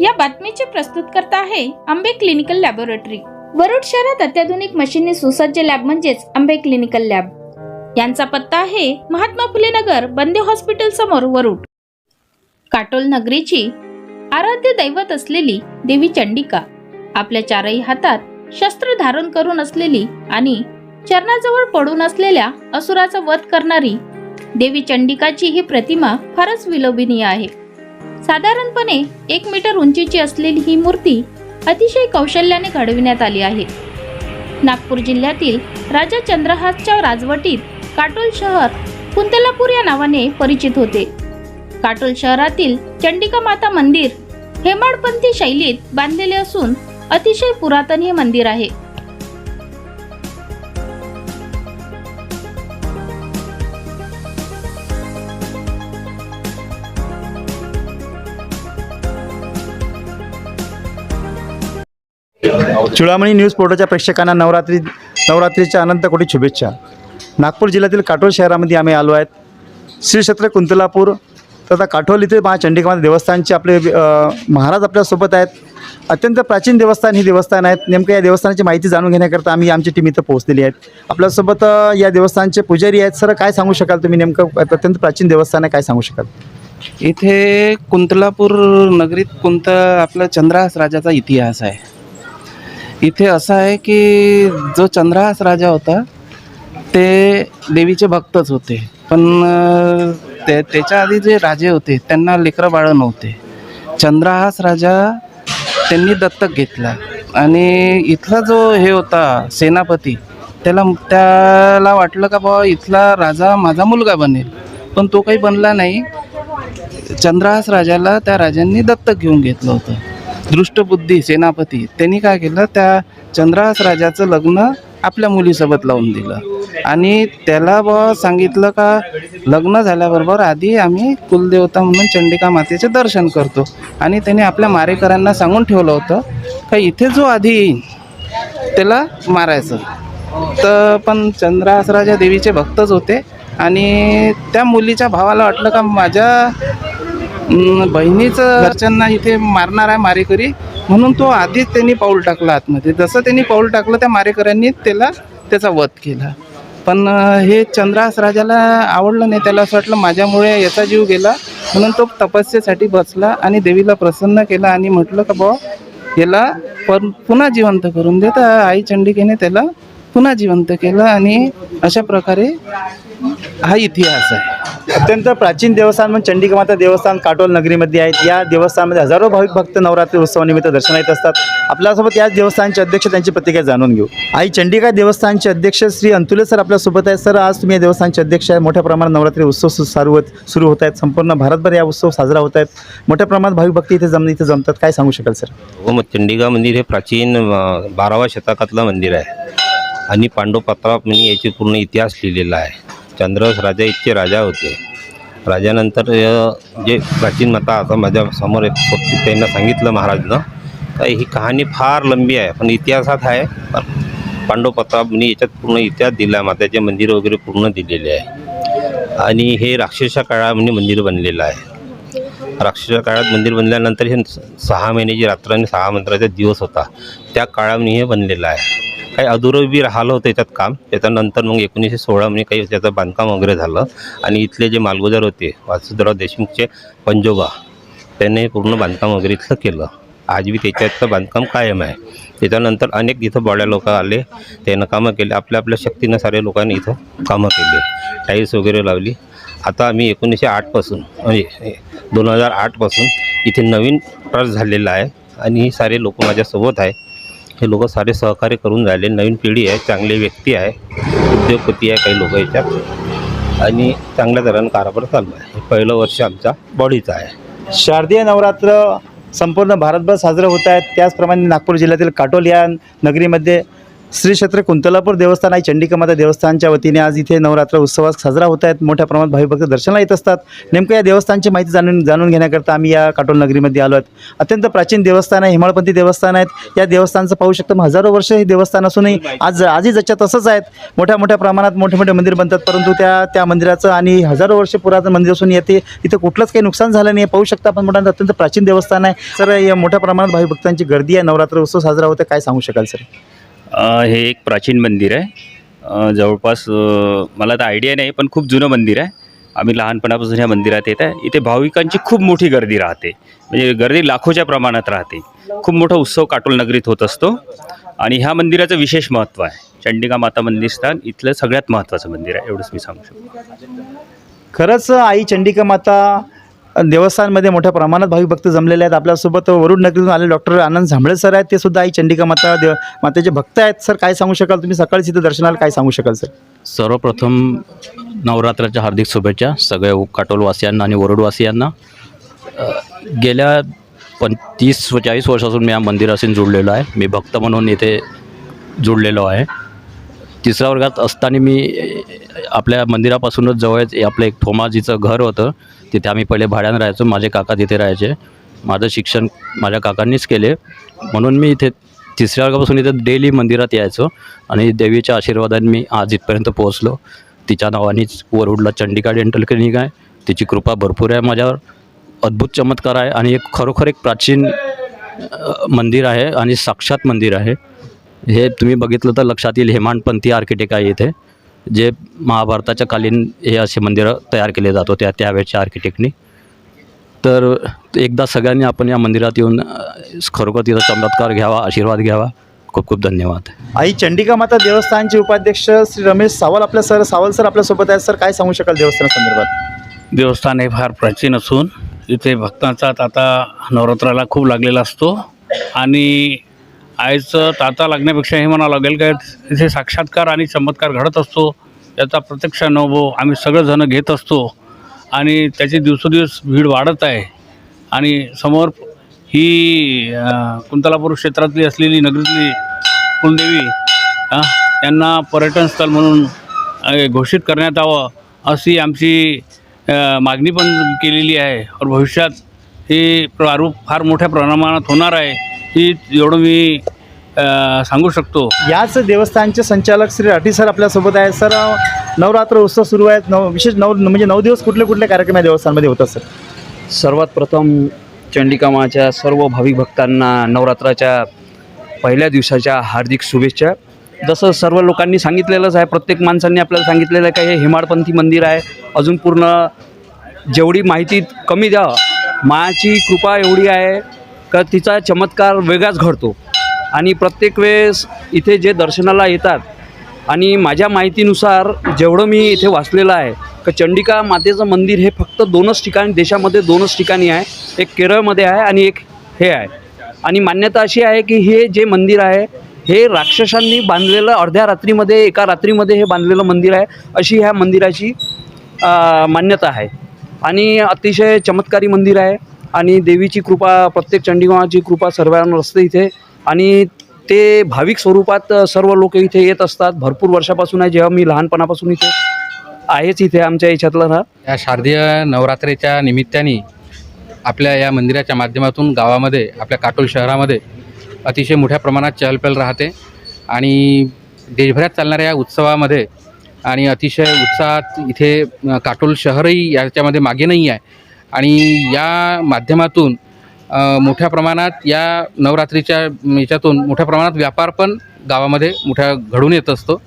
या बातमीचे प्रस्तुतकर्ता आहे आंबे क्लिनिकल लॅबोरेटरी. वरुड शहरात अत्याधुनिक मशीनने सुसज्ज लॅब म्हणजेच आंबे क्लिनिकल लॅब. यांचा पत्ता आहे महात्मा फुले नगर बंदे हॉस्पिटल समोर वरुड. काटोल नगरीची आराध्य दैवत असलेली देवी चंडिका आपल्या चारही हातात शस्त्र धारण करून असलेली आणि चरणाजवळ पडून असलेल्या असुराचा वध करणारी देवी चंडिकाची ही प्रतिमा फारच विलोभनीय आहे. साधारणपणे एक मीटर उंचीची असलेली ही मूर्ती अतिशय कौशल्याने घडविण्यात आली आहे. नागपूर जिल्ह्यातील राजा चंद्रहासच्या राजवटीत काटोल शहर कुंतलापूर या नावाने परिचित होते. काटोल शहरातील चंडिका माता मंदिर हेमाडपंथी शैलीत बांधलेले असून अतिशय पुरातन हे मंदिर आहे. चुळामणी न्यूज पोर्टलच्या प्रेक्षकांना नवरात्री नवरात्रीच्या अनंत कोटी शुभेच्छा. नागपूर जिल्ह्यातील काटोल शहरामध्ये आम्ही आलो आहेत. श्री क्षेत्र कुंतलापूर तथा काठोल इथे महा चंडिकामाता देवस्थानचे आपले महाराज आपल्यासोबत आहेत. अत्यंत प्राचीन देवस्थान ही देवस्थान आहेत. नेमकं या देवस्थानाची माहिती जाणून घेण्याकरता आम्ही आमची टीम इथं पोहोचलेली आहेत. आपल्यासोबत या देवस्थानचे पुजारी आहेत. सर काय सांगू शकाल तुम्ही नेमकं? अत्यंत प्राचीन देवस्थान आहे. काय सांगू शकाल? इथे कुंतलापूर नगरीत कोणतं आपला चंद्रास राजाचा इतिहास आहे. इथे असं आहे की जो चंद्रहास राजा होता ते देवीचे भक्तच होते. पण ते त्याच्या आधी जे राजे होते त्यांना लेकरं बाळं नव्हते. चंद्रहास राजा त्यांनी दत्तक घेतला. आणि इथला जो हे होता सेनापती त्याला त्याला वाटलं का बाबा इथला राजा माझा मुलगा बनेल. पण तो काही बनला नाही. चंद्रहास राजाला त्या राजांनी दत्तक घेऊन घेतलं होतं. दृष्टबुद्धी सेनापती त्यांनी काय केलं त्या चंद्रास राजाचं लग्न आपल्या मुलीसोबत लावून दिलं. आणि त्याला ब सांगितलं का लग्न झाल्याबरोबर आधी आम्ही कुलदेवता म्हणून चंडिका मातेचे दर्शन करतो. आणि त्याने आपल्या मारेकऱ्यांना सांगून ठेवलं होतं का इथे जो आधी येईन त्याला मारायचं. तर पण चंद्रास राजा देवीचे भक्तच होते. आणि त्या मुलीच्या भावाला वाटलं का माझ्या बहिणीचं अर्चना इथे मारणार आहे मारेकरी. म्हणून तो आधीच त्यांनी पाऊल टाकलं आतमध्ये. जसं त्यांनी पाऊल टाकलं त्या मारेकऱ्यांनी त्याला त्याचा वध केला. पण हे चंद्रास राजाला आवडलं नाही. त्याला असं वाटलं माझ्यामुळे याचा जीव गेला. म्हणून तो तपस्येसाठी बसला आणि देवीला प्रसन्न केला आणि म्हटलं का बा याला पर पुन्हा जिवंत करून दे. तर आई चंडिकेने त्याला पुन्हा जिवंत केलं आणि अशा प्रकारे हा इतिहास आहे. अत्यंत प्राचीन देवस्थान म्हणजे चंडिकामाता देवस्थान काटोल नगरीमध्ये आहेत. या देवस्थानामध्ये हजारो भाविक भक्त नवरात्री उत्सवानिमित्त दर्शना येत असतात. आपल्यासोबत याच देवस्थानचे अध्यक्ष त्यांची प्रतिक्रिया जाणून घेऊ. आई चंडिका देवस्थानचे अध्यक्ष श्री अंतुले सर आपल्यासोबत आहेत. सर आज तुम्ही या देवस्थानचे अध्यक्ष आहे. मोठ्या प्रमाणात नवरात्री उत्सव सु- सुरू होत सुरू होत आहेत. संपूर्ण भारतभर या उत्सव साजरा होत आहेत. मोठ्या प्रमाणात भाविक भक्त इथे जम इथे जमतात. काय सांगू शकाल सर? व मग चंडिका मंदिर हे प्राचीन बाराव्या शतकातलं मंदिर आहे. आणि पांडवपत्रात म्हणजे याची पूर्ण इतिहास लिहिलेला आहे. चंद्रस राजा इतके राजा होते. राजानंतर जे प्राचीन माता आता माझ्यासमोर एक त्यांना सांगितलं महाराजनं तर ही कहाणी फार लंबी आहे पण इतिहासात आहे पांडव प्रतापनी याच्यात पूर्ण इतिहास दिला माताचे मंदिर वगैरे पूर्ण दिलेले आहे. आणि हे राक्षसा काळामध्ये मंदिर बनलेलं आहे. राक्षसा काळात मंदिर बनल्यानंतर हे स- सहा महिन्याची रात्र आणि सहा मंत्राचा दिवस होता त्या काळामध्ये हे बनलेलं आहे. काही अधुरं बी राहिलं होतं त्याच्यात काम. त्याच्यानंतर मग एकोणीसशे सोळामध्ये काही त्याचं बांधकाम वगैरे झालं. आणि इथले जे मालगुजार होते वासुदेवराव देशमुखचे पंजोबा त्यांनी हे पूर्ण बांधकाम वगैरे इथलं केलं. आज बी त्याच्यातलं बांधकाम कायम आहे. त्याच्यानंतर अनेक इथं बड्या लोक आले. त्यानं कामं केले. आपल्या आपल्या शक्तीनं सारे लोकांनी इथं कामं केले. टाईल्स वगैरे लावली. आता आम्ही एकोणीसशे आठपासून म्हणजे दोन हजार आठपासून इथे नवीन ट्रस्ट झालेला आहे आणि ही सारे लोक माझ्यासोबत आहे. हे लोक सारे सहकार्य करून राहिले. नवीन पिढी आहे चांगले व्यक्ती आहे उद्योगपती आहे काही लोक याच्यात. आणि चांगल्या तऱ्हेनं कारभार चालू आहे. पहिलं वर्ष आमचा बॉडीचं आहे. शारदीय नवरात्र संपूर्ण भारतभर साजरं होत आहेत त्याचप्रमाणे नागपूर जिल्ह्यातील काटोल या नगरीमध्ये श्री क्षेत्र कुंतलापूर देवस्थान आणि चंडिकामाता देवस्थानच्या वतीने आज इथे नवरात्र उत्सव साजरा होत आहेत. मोठ्या प्रमाणात भाविभक्त दर्शनाला येत असतात. नेमकं या देवस्थानची माहिती जाणून जाणून घेण्याकरता आम्ही या काटोल नगरीमध्ये आलो आहेत. अत्यंत प्राचीन देवस्थान आहे हिमाळपंथी देवस्थान आहेत. या देवस्थानचं पाहू शकतो मग हजारो वर्ष हे देवस्थान असूनही आज आजही जच्या तसंच आहेत. मोठ्या मोठ्या प्रमाणात मोठे मोठे मंदिर बनतात परंतु त्या त्या मंदिराचं आणि हजारो वर्ष पुरातन मंदिर असून येते इथं कुठलंच काही नुकसान झालं नाही. पाहू शकता आपण मोठा अत्यंत प्राचीन देवस्थान आहे. सर या मोठ्या प्रमाणात भाविभक्तांची गर्दी आहे. नवरात्र उत्सव साजरा होते काय सांगू शकाल सर? हे एक प्राचीन मंदिर आहे. जवळपास मला तर आयडिया नाही पण खूप जुनं मंदिर आहे. आम्ही लहानपणापासून ह्या मंदिरात येत आहे. इथे भाविकांची खूप मोठी गर्दी राहते. म्हणजे गर्दी लाखोच्या प्रमाणात राहते. खूप मोठा उत्सव काटोल नगरीत होत असतो. आणि ह्या मंदिराचं विशेष महत्त्व आहे. चंडिका माता मंदिर स्थान इथलं सगळ्यात महत्त्वाचं मंदिर आहे. एवढंच मी सांगू शकतो. खरंच आई चंडिका माता देवस्थानमध्ये मोठ्या प्रमाणात भाविक भक्त जमलेले आहेत. आपल्यासोबत वरुड नगरीतून आले डॉक्टर आनंद झांबळे सर आहेत. ते सुद्धा आई चंडिका माता देव मातेचे भक्त आहेत. सर काय सांगू शकाल? तुम्ही सकाळी तिथे दर्शनाला काय सांगू शकाल सर? सर्वप्रथम नवरात्राच्या हार्दिक शुभेच्छा सगळ्या काटोलवासियांना आणि वरुडवासियांना. गेल्या पण तीस व चाळीस वर्षापासून मी या मंदिराशी जुळलेलो आहे. मी भक्त म्हणून इथे जुळलेलो आहे. तिसऱ्या वर्गात असताना मी आपल्या मंदिरापासूनच जवळच आपलं एक थोमाजीचं घर होतं. तिथे आम्ही पहिले भाड्यानं राहायचो. माझे काका तिथे राहायचे. माझं शिक्षण माझ्या काकांनीच केले. म्हणून मी इथे तिसऱ्या वर्गापासून इथे डेली मंदिरात यायचो. आणि देवीच्या आशीर्वादाने मी आज इथपर्यंत पोहोचलो. तिच्या नावानेच वरुडला चंडिका डेंटल क्लिनिक आहे. तिची कृपा भरपूर आहे माझ्यावर. अद्भुत चमत्कार आहे. आणि एक खरोखर एक प्राचीन मंदिर आहे. आणि साक्षात मंदिर आहे. हे तुम्ही बघितलं तर लक्षात येईल. हेमाडपंथी आर्किटेक्ट आहे इथे. जे महाभारताच्या कालीन हे असे मंदिरं तयार केले जात होते त्यावेळेच्या आर्किटेक्टनी तर एकदा सगळ्यांनी आपण या मंदिरात येऊन खरोखर तिथं चमत्कार घ्यावा आशीर्वाद घ्यावा. खूप खूप धन्यवाद. आई चंडिका माता देवस्थानचे उपाध्यक्ष श्री रमेश सावल आपल्या सर सावल सर आपल्यासोबत आहेत. सर काय सांगू शकाल देवस्थानासंदर्भात देवस्थान हे फार प्राचीन असून इथे भक्तांचा ताता नवरात्राला खूप लागलेला असतो. आणि आईचं ताता लागण्यापेक्षा हे म्हणावं लागेल का इथे साक्षात्कार आणि चमत्कार घडत असतो. त्याचा प्रत्यक्ष अनुभव आम्ही सगळेजण घेत असतो. आणि त्याची दिवसोदिवस भीड वाढत आहे. आणि समोर ही कुंतलापूर क्षेत्रातली असलेली नगरीतली कुलदेवी अं, यांना पर्यटन स्थळ म्हणून घोषित करण्यात यावं अशी आमची मागणी पण केलेली आहे. और भविष्यात हे प्रारूप फार मोठ्या प्रमाणात होणार आहे. ही एवढं मी सांगू शकतो. याच देवस्थानचे संचालक श्री राठी सर आपल्यासोबत आहेत. सर नवरात्र उत्सव सुरू आहेत. नव विशेष नऊ म्हणजे नऊ दिवस कुठले कुठले कार्यक्रम या देवस्थानमध्ये होतात सर? सर्वात प्रथम चंडिकामाच्या सर्व भाविक भक्तांना नवरात्राच्या पहिल्या दिवसाच्या हार्दिक शुभेच्छा. जसं सर्व लोकांनी सांगितलेलंच आहे प्रत्येक माणसांनी आपल्याला सांगितलेलं आहे का हे हिमाडपंथी मंदिर आहे. अजून पूर्ण जेवढी माहिती कमी द्या मायाची कृपा एवढी आहे का तिचा चमत्कार वेगळाच घडतो. आणि प्रत्येक वेळेस इथे जे दर्शनाला येतात आणि माझ्या माहितीनुसार जेवढं मी इथे वाचलेलं आहे का चंडिका मातेचं मंदिर हे फक्त दोनच ठिकाणी देशामध्ये दोनच ठिकाणी आहे. एक केरळमध्ये आहे आणि एक हे आहे. आणि मान्यता अशी आहे की हे जे मंदिर आहे हे राक्षसांनी बांधलेलं अर्ध्या रात्रीमध्ये एका रात्रीमध्ये हे बांधलेलं मंदिर आहे. अशी ह्या मंदिराची मान्यता आहे. आणि अतिशय चमत्कारी मंदिर आहे. आणि देवीची कृपा प्रत्येक चंडिकामाची कृपा सर्वांवर असते इथे. आणि ते भाविक स्वरूपात सर्व लोक इथे येत असतात. भरपूर वर्षापासून आहे जेव्हा मी लहानपणापासून इथे आहेच इथे आमच्या याच्यातलं ना या शारदीय नवरात्रीच्या निमित्ताने आपल्या या मंदिराच्या माध्यमातून गावामध्ये आपल्या काटोल शहरामध्ये अतिशय मोठ्या प्रमाणात चहलपहल राहते. आणि देशभरात चालणाऱ्या या उत्सवामध्ये आणि अतिशय उत्साहात इथे काटोल शहरही याच्यामध्ये मागे नाही आहे. आणि या माध्यमातून मोठ्या प्रमाणात या नवरात्रीच्या याच्यातून मोठ्या प्रमाणात व्यापार पण गावामध्ये मोठ्या घडून येत असतो.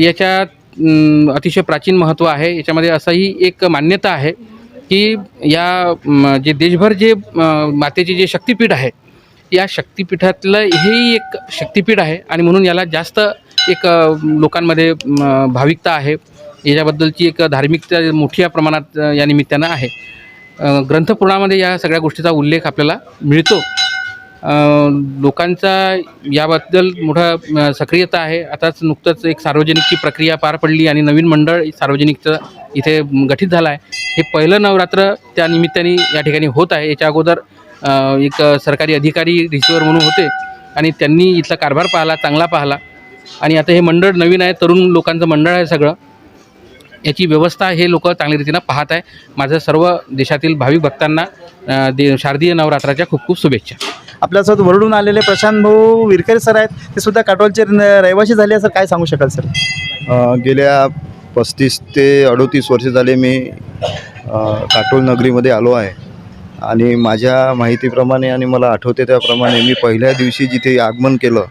याच्यात अतिशय प्राचीन महत्त्व आहे. याच्यामध्ये असंही एक मान्यता आहे की या जे देशभर जे मातेचे जे शक्तिपीठ आहे या शक्तिपीठातलं हेही एक शक्तिपीठ आहे आणि म्हणून याला जास्त एक लोकांमध्ये भाविकता आहे. याच्याबद्दलची एक धार्मिकता मोठ्या प्रमाणात या निमित्तानं आहे. ग्रंथपूर्णामध्ये या सगळ्या गोष्टीचा उल्लेख आपल्याला मिळतो. लोकांचा याबद्दल मोठा सक्रियता आहे. आताच नुकतंच एक सार्वजनिकची प्रक्रिया पार पडली आणि नवीन मंडळ सार्वजनिकचं इथे गठीत झालं आहे हे पहिलं नवरात्र त्या निमित्ताने या ठिकाणी होत आहे. याच्या अगोदर एक सरकारी अधिकारी रिसिवर म्हणून होते आणि त्यांनी इथला कारभार पाहिला चांगला पाहिला. आणि आता हे मंडळ नवीन आहे तरुण लोकांचं मंडळ आहे सगळं. याची व्यवस्था हे लोक चांगल्या रीतीनं पाहत आहे. माझं सर्व देशातील भाविक भक्तांना दे शारदीय नवरात्राच्या खूप खूप शुभेच्छा. आपल्यासोबत वरडून आलेले प्रशांत भाऊ विरकरे सर आहेत. ते सुद्धा काटोलचे रहिवासी झाले सर काय सांगू शकाल सर? गेल्या पस्तीस ते अडोतीस वर्ष झाले मी काटोल नगरीमध्ये आलो आहे. आणि माझ्या माहितीप्रमाणे आणि मला आठवते त्याप्रमाणे मी पहिल्या दिवशी जिथे आगमन केलं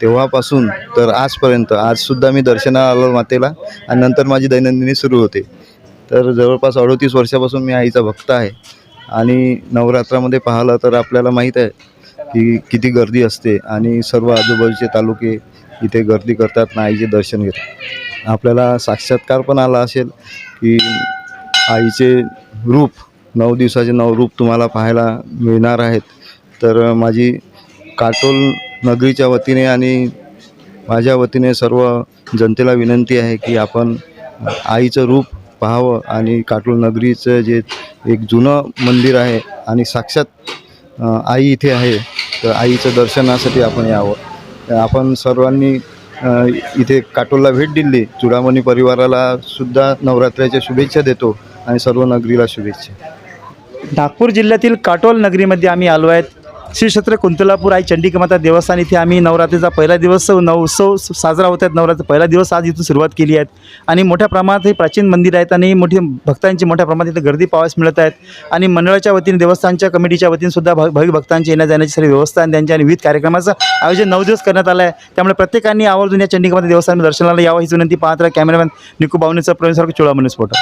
तेव्हापासून तर आजपर्यंत. आजसुद्धा मी दर्शनाला आलो मातेला आणि नंतर माझी दैनंदिनी सुरू होते. तर जवळपास अडोतीस वर्षापासून मी आईचा भक्त आहे. आणि नवरात्रामध्ये पाहिलं तर आपल्याला माहीत आहे की किती गर्दी असते आणि सर्व आजूबाजूचे तालुके इथे गर्दी करतात आणि आईचे दर्शन घेतात. आपल्याला साक्षात्कार पण आला असेल की आईचे रूप नऊ दिवसाचे नऊ रूप तुम्हाला पाहायला मिळणार आहेत. तर माझी काटोल नगरीच्या वतीने आणि माझ्या वतीने सर्व जनतेला विनंती आहे की आपण आईचं रूप पाहावं आणि काटोल नगरीचं जे एक जुनं मंदिर आहे आणि साक्षात आई इथे आहे तर आईचं दर्शनासाठी आपण यावं. आपण सर्वांनी इथे काटोलला भेट दिली. चुडामणी परिवाराला सुद्धा नवरात्राच्या शुभेच्छा देतो आणि सर्व नगरीला शुभेच्छा. नागपूर जिल्ह्यातील काटोल नगरीमध्ये आम्ही आलो आहेत. श्रीक्षेत्र कुंतलापूर आई चंडिकामाता देवस्थान इथे आम्ही नवरात्रीचा पहिला दिवस नव उत्सव साजरा होत आहेत. नवरात्र पहिला दिवस आज इथून सुरुवात केली आहेत आणि मोठ्या प्रमाणात हे प्राचीन मंदिर आहेत आणि मोठी भक्तांची मोठ्या प्रमाणात इथे गर्दी पाहावयास मिळत आहेत. आणि मंडळाच्या वतीने देवस्थानच्या कमिटीच्या वतीने सुद्धा भाविक भाविक भक्तांची येण्या जाण्याची सर्व व्यवस्था आणि त्यांच्या आणि विविध कार्यक्रमाचं आयोजन नऊ दिवस करण्यात आलं आहे. त्यामुळे प्रत्येकाने आवर्जून या चंडिकामाता देवस्थान दर्शनाला यावं हीच विनंती पाहत राहा कॅमेरामॅन निकू बावणीचा प्रवीण चोळामणी स्फोट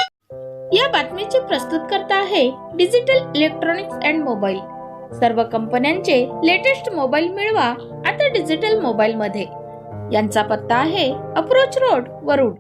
या बातमीचे प्रस्तुत करता आहे डिजिटल इलेक्ट्रॉनिक्स अँड मोबाईल. सर्व कंपन्यांचे लेटेस्ट मोबाईल मिळवा आता डिजिटल मोबाईल मध्ये. यांचा पत्ता आहे अप्रोच रोड वरुड.